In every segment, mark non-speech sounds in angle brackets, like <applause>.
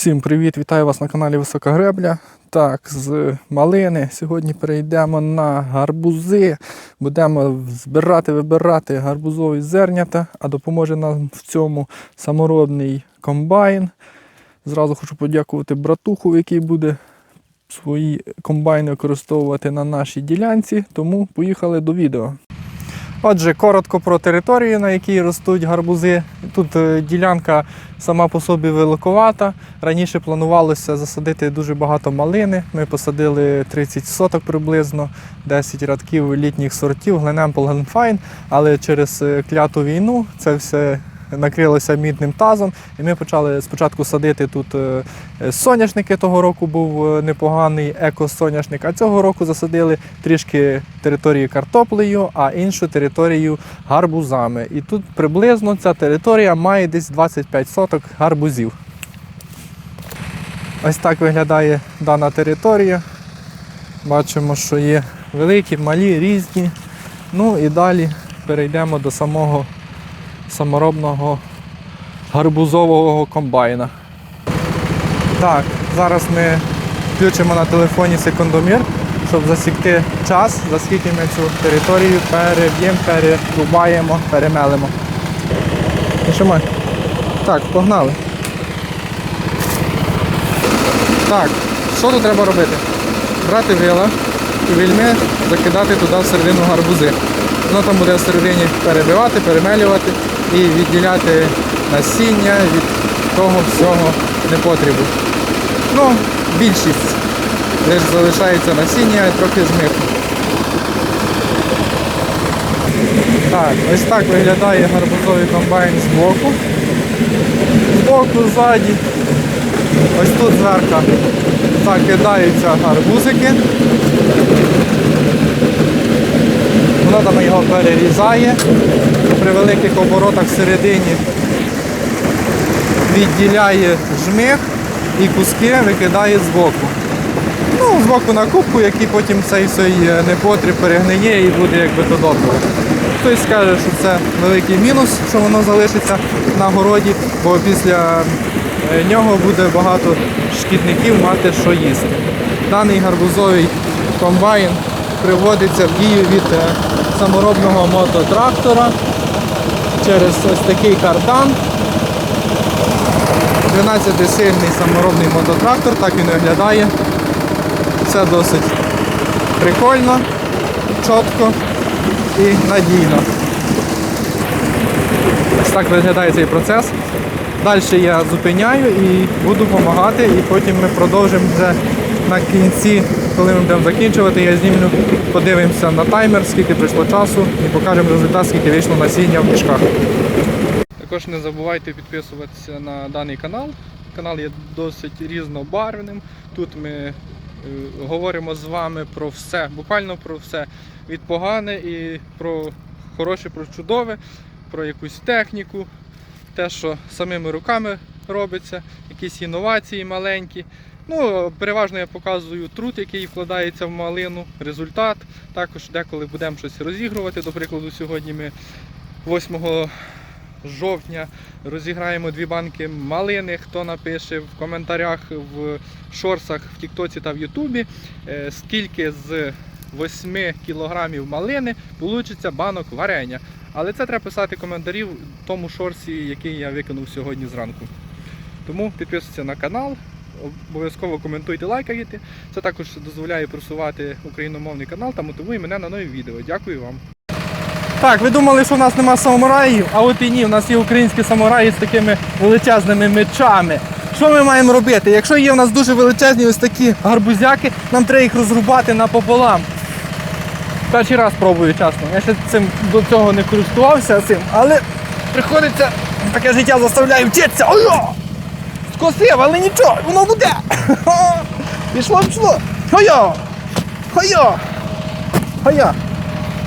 Всім привіт! Вітаю вас на каналі Висока Гребля. Так, з малини сьогодні перейдемо на гарбузи. Будемо збирати, вибирати гарбузові зернята, а допоможе нам в цьому саморобний комбайн. Зразу хочу подякувати братуху, який буде свої комбайни використовувати на нашій ділянці. Тому поїхали до відео. Отже, коротко про територію, на якій ростуть гарбузи. Тут е, ділянка сама по собі великовата. Раніше планувалося засадити дуже багато малини. Ми посадили 30 соток приблизно, 10 рядків літніх сортів, Гленемпл Гленфайн, але через е, кляту війну це все накрилося мідним тазом. І ми почали спочатку садити тут е, соняшники. Того року був е, непоганий еко-соняшник, а цього року засадили трішки території картоплею, а іншу територію гарбузами. І тут приблизно ця територія має десь 25 соток гарбузів. Ось так виглядає дана територія. Бачимо, що є великі, малі, різні. Ну і далі перейдемо до самого саморобного гарбузового комбайна. Так, зараз ми включимо на телефоні секундомір, щоб засікти час, за скільки ми цю територію переб'ємо, перерубаємо, перемелимо. Нажимай. Так, погнали. Так, що тут треба робити? Брати вила і вільми закидати туди всередину гарбузи. Воно там буде всередині перебивати, перемелювати і відділяти насіння від того всього непотребу. Ну, більшість лише залишається насіння трохи змиху. Так, ось так виглядає гарбузовий комбайн з боку. З боку, ззаді. Ось тут зверху закидаються гарбузики. Воно там його перерізає. При великих оборотах всередині відділяє жмих і куски викидає збоку. Ну, збоку на кубку, який потім цей цей непотріб перегниє і буде якби то добре. Хтось скаже, що це великий мінус, що воно залишиться на городі, бо після е, нього буде багато шкідників мати що їсти. Даний гарбузовий комбайн приводиться в дію від е, саморобного мототрактора через ось такий кардан. 12-сильний саморобний мототрактор, так він виглядає. Все досить прикольно, чітко і надійно. Ось так виглядає цей процес. Далі я зупиняю і буду допомагати, і потім ми продовжимо вже на кінці, коли ми будемо закінчувати, я знімлю, подивимося на таймер, скільки пройшло часу і покажемо результат, скільки вийшло насіння в мішках. Також не забувайте підписуватися на даний канал. Канал є досить різнобарвним. Тут ми е, говоримо з вами про все, буквально про все. Від погане і про хороше, про чудове, про якусь техніку, те, що самими руками робиться, якісь інновації маленькі. Ну, переважно я показую труд, який вкладається в малину, результат. Також деколи будемо щось розігрувати. До прикладу, сьогодні ми 8 жовтня розіграємо дві банки малини. Хто напише в коментарях в шорсах в Тіктоці та в Ютубі, е, скільки з 8 кілограмів малини вийде банок варення. Але це треба писати коментарі в тому шорсі, який я викинув сьогодні зранку. Тому підписуйтесь на канал, обов'язково коментуйте, лайкайте. Це також дозволяє просувати україномовний канал та мотивує мене на нові відео. Дякую вам. Так, ви думали, що в нас нема самураїв, а от і ні, у нас є українські самураї з такими величезними мечами. Що ми маємо робити? Якщо є у нас дуже величезні ось такі гарбузяки, нам треба їх розрубати напополам. Перший раз пробую, чесно. Я ще цим до цього не користувався цим, але приходиться таке життя заставляє вчитися. Скосив, але нічого, воно буде. <laughs> Пішло, пішло. Хойо! Хойо! Хойо!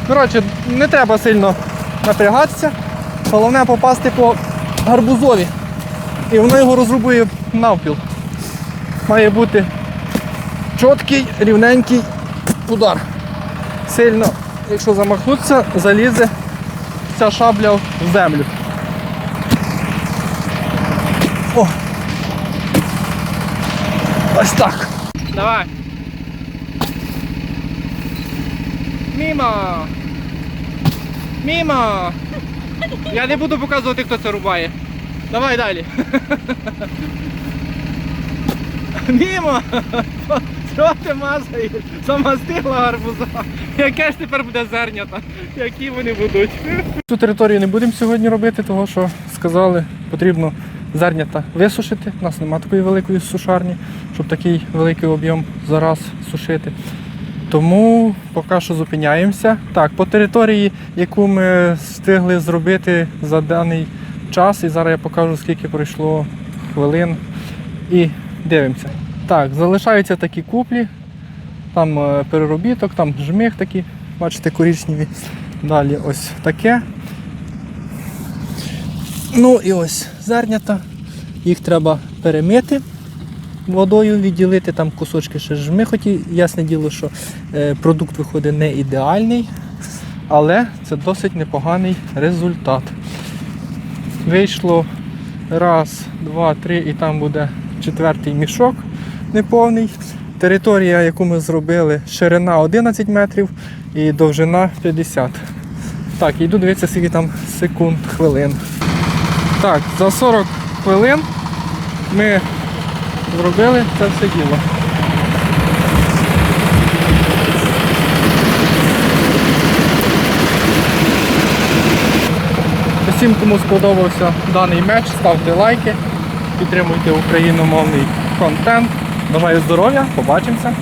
Коротше, не треба сильно напрягатися. Головне попасти по гарбузові. І воно його розрубує навпіл. Має бути чіткий, рівненький удар. Сильно, якщо замахнутися, залізе ця шабля в землю. О! Ось так. Давай. Мімо. Мімо. Я не буду показувати, хто це рубає. Давай далі. Мімо! Що ти мазаєш? Замастила гарбуза. Яке ж тепер буде зернята? Які вони будуть? Цю територію не будемо сьогодні робити, тому що сказали, потрібно зернята висушити. У нас немає такої великої сушарні, щоб такий великий об'єм зараз сушити. Тому поки що зупиняємося. Так, по території, яку ми встигли зробити за даний час, і зараз я покажу, скільки пройшло хвилин. І дивимося. Так, залишаються такі куплі, там е, переробіток, там жмих такі, бачите, коричневі. Далі ось таке. Ну і ось зернята. Їх треба перемити водою, відділити, там кусочки ще жмихоті. Ясне діло, що е, продукт виходить не ідеальний, але це досить непоганий результат. Вийшло раз, два, три, і там буде четвертий мішок неповний. Територія, яку ми зробили, ширина 11 метрів і довжина 50. Так, йду дивитися, скільки там секунд, хвилин. Так, за 40 хвилин ми зробили це все діло. Всім, кому сподобався даний меч, ставте лайки, підтримуйте україномовний контент. Бажаю здоров'я, побачимося.